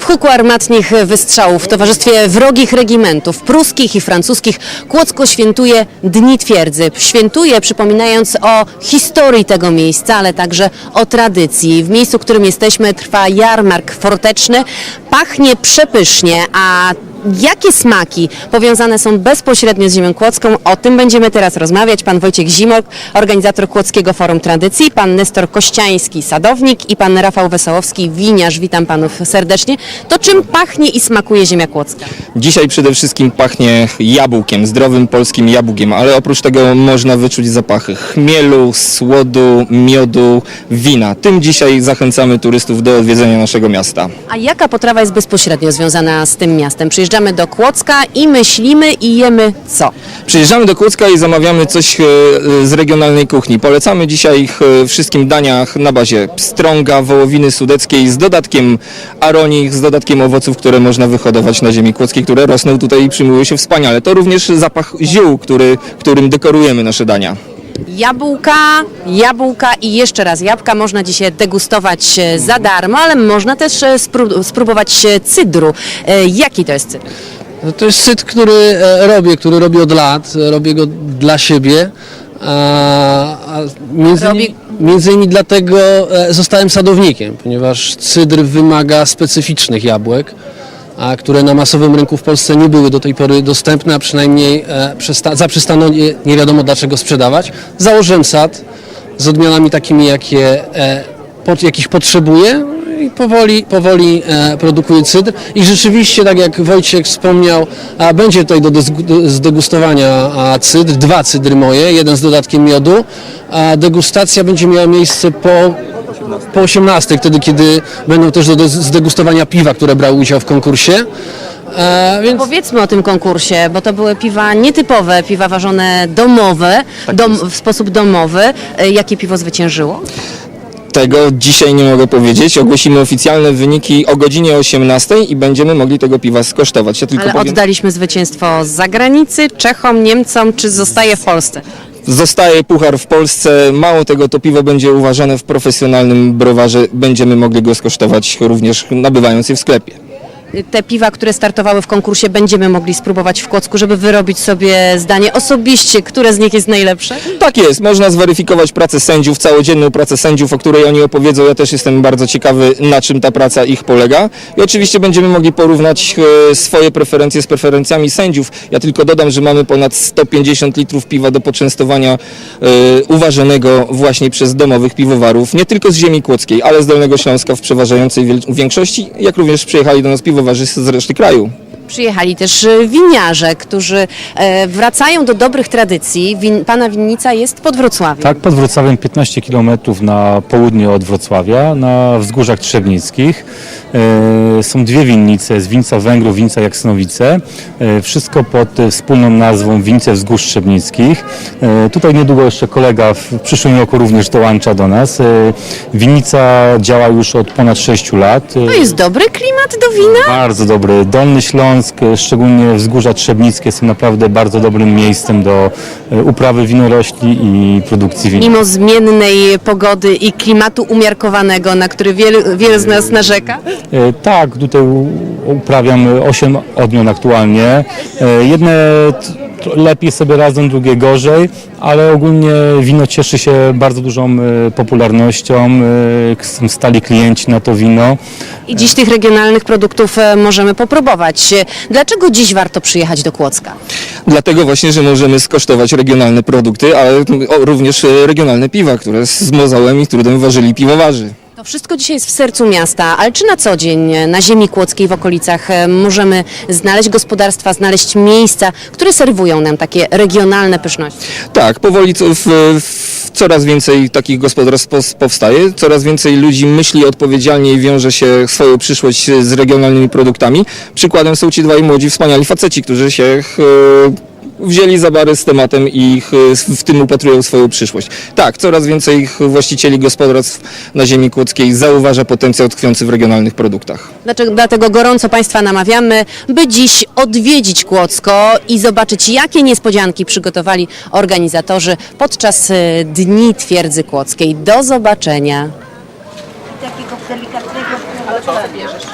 huku armatnich wystrzałów w towarzystwie wrogich regimentów pruskich i francuskich Kłodzko świętuje Dni Twierdzy. Świętuje przypominając o historii tego miejsca, ale także o tradycji. W miejscu, w którym jesteśmy trwa jarmark forteczny. Pachnie przepysznie, a Jakie smaki powiązane są bezpośrednio z ziemią kłodzką? O tym będziemy teraz rozmawiać. Pan Wojciech Zimok, organizator Kłodzkiego Forum Tradycji, pan Nestor Kościański, sadownik i pan Rafał Wesołowski, winiarz. Witam panów serdecznie. To czym pachnie i smakuje ziemia kłodzka? Dzisiaj przede wszystkim pachnie jabłkiem, zdrowym polskim jabłkiem, ale oprócz tego można wyczuć zapachy chmielu, słodu, miodu, wina. Tym dzisiaj zachęcamy turystów do odwiedzenia naszego miasta. A jaka potrawa jest bezpośrednio związana z tym miastem? Przyjeżdżamy do Kłodzka i myślimy i jemy co? Przyjeżdżamy do Kłodzka i zamawiamy coś e, z regionalnej kuchni. Polecamy dzisiaj e, wszystkim daniach na bazie pstrąga, wołowiny sudeckiej z dodatkiem aronich, z dodatkiem owoców, które można wyhodować na ziemi kłodzkiej, które rosną tutaj i przyjmują się wspaniale. To również zapach ziół, który, którym dekorujemy nasze dania. Jabłka, jabłka i jeszcze raz jabłka można dzisiaj degustować e, za darmo, ale można też e, spró- spróbować e, cydru. Jaki to jest cydr? No to jest syt, który robię, który robię od lat. Robię go dla siebie. A, między, innymi, między innymi dlatego zostałem sadownikiem, ponieważ cydr wymaga specyficznych jabłek, a które na masowym rynku w Polsce nie były do tej pory dostępne, a przynajmniej e, przesta- zaprzestano je nie wiadomo dlaczego sprzedawać. Założyłem sad z odmianami takimi, jakie, e, pod, jakich potrzebuję i powoli, powoli e, produkuję cydr. I rzeczywiście, tak jak Wojciech wspomniał, będzie tutaj do, zdegustowania cydr, dwa cydry moje, jeden z dodatkiem miodu. A degustacja będzie miała miejsce po po 18, wtedy kiedy będą też do do zdegustowania piwa, które brały udział w konkursie. E, więc Powiedzmy o tym konkursie, bo to były piwa nietypowe, piwa ważone domowe, dom, w sposób domowy. E, Jakie piwo zwyciężyło? Tego dzisiaj nie mogę powiedzieć. Ogłosimy oficjalne wyniki o godzinie 18 i będziemy mogli tego piwa skosztować. Ja tylko Ale powiem, oddaliśmy zwycięstwo z zagranicy, Czechom, Niemcom, czy zostaje w Polsce? Zostaje puchar w Polsce. Mało tego, to piwo będzie uważane w profesjonalnym browarze. Będziemy mogli go skosztować również nabywając je w sklepie. Te piwa, które startowały w konkursie, będziemy mogli spróbować w Kłodzku, żeby wyrobić sobie zdanie osobiście, które z nich jest najlepsze? Tak jest, można zweryfikować pracę sędziów, całodzienną pracę sędziów, o której oni opowiedzą. Ja też jestem bardzo ciekawy, na czym ta praca ich polega. I oczywiście będziemy mogli porównać e, swoje preferencje z preferencjami sędziów. Ja tylko dodam, że mamy ponad 150 litrów piwa do poczęstowania e, uważanego właśnie przez domowych piwowarów, nie tylko z ziemi kłodzkiej, ale z Dolnego Śląska w przeważającej większości, jak również przyjechali do nas piwowarzy z reszty kraju. Przyjechali też e, winiarze, którzy e, wracają do dobrych tradycji. Win, pana winnica jest pod Wrocławiem. Tak, pod Wrocławiem 15 km na południe od Wrocławia, na wzgórzach Trzebnickich. E, Są dwie winnice, z Winca Węgrów, Winca Jaksnowice. Wszystko pod wspólną nazwą Wince Wzgórz Trzebnickich. Tutaj niedługo jeszcze kolega w przyszłym roku również dołącza do nas. Winnica działa już od ponad 6 lat. To jest dobry klimat do wina? bardzo dobry. Dolny Śląsk, szczególnie wzgórza Trzebnickie są naprawdę bardzo dobrym miejscem do e, uprawy winorośli i produkcji wina. Mimo zmiennej pogody i klimatu umiarkowanego, na który wielu, wielu z nas narzeka? E, Tak, tutaj uprawiam 8 odmian aktualnie. E, Jedne lepiej sobie radzą, drugie gorzej, ale ogólnie wino cieszy się bardzo dużą e, popularnością. e, Są stali klienci na to wino. I dziś tych regionalnych produktów e, możemy popróbować. Dlaczego dziś warto przyjechać do Kłodzka? Dlatego właśnie, że możemy skosztować regionalne produkty, ale o, również regionalne piwa, które z mozołem i trudem ważyli piwowarzy. Wszystko dzisiaj jest w sercu miasta, ale czy na co dzień e, na ziemi kłodzkiej w okolicach e, możemy znaleźć gospodarstwa, znaleźć miejsca, które serwują nam takie regionalne pyszności? Tak, powoli w, w coraz więcej takich gospodarstw powstaje, coraz więcej ludzi myśli odpowiedzialnie i wiąże się swoją przyszłość z regionalnymi produktami. Przykładem są ci dwaj młodzi, wspaniali faceci, którzy się wzięli za bary z tematem i e, w tym upatrują swoją przyszłość. Tak, coraz więcej ich właścicieli gospodarstw na ziemi kłodzkiej zauważa potencjał tkwiący w regionalnych produktach. Dlaczego, dlatego gorąco Państwa namawiamy, by dziś odwiedzić Kłodzko i zobaczyć, jakie niespodzianki przygotowali organizatorzy podczas e, Dni Twierdzy Kłodzkiej. Do zobaczenia. takiego delikatnego. Ale co bierzesz?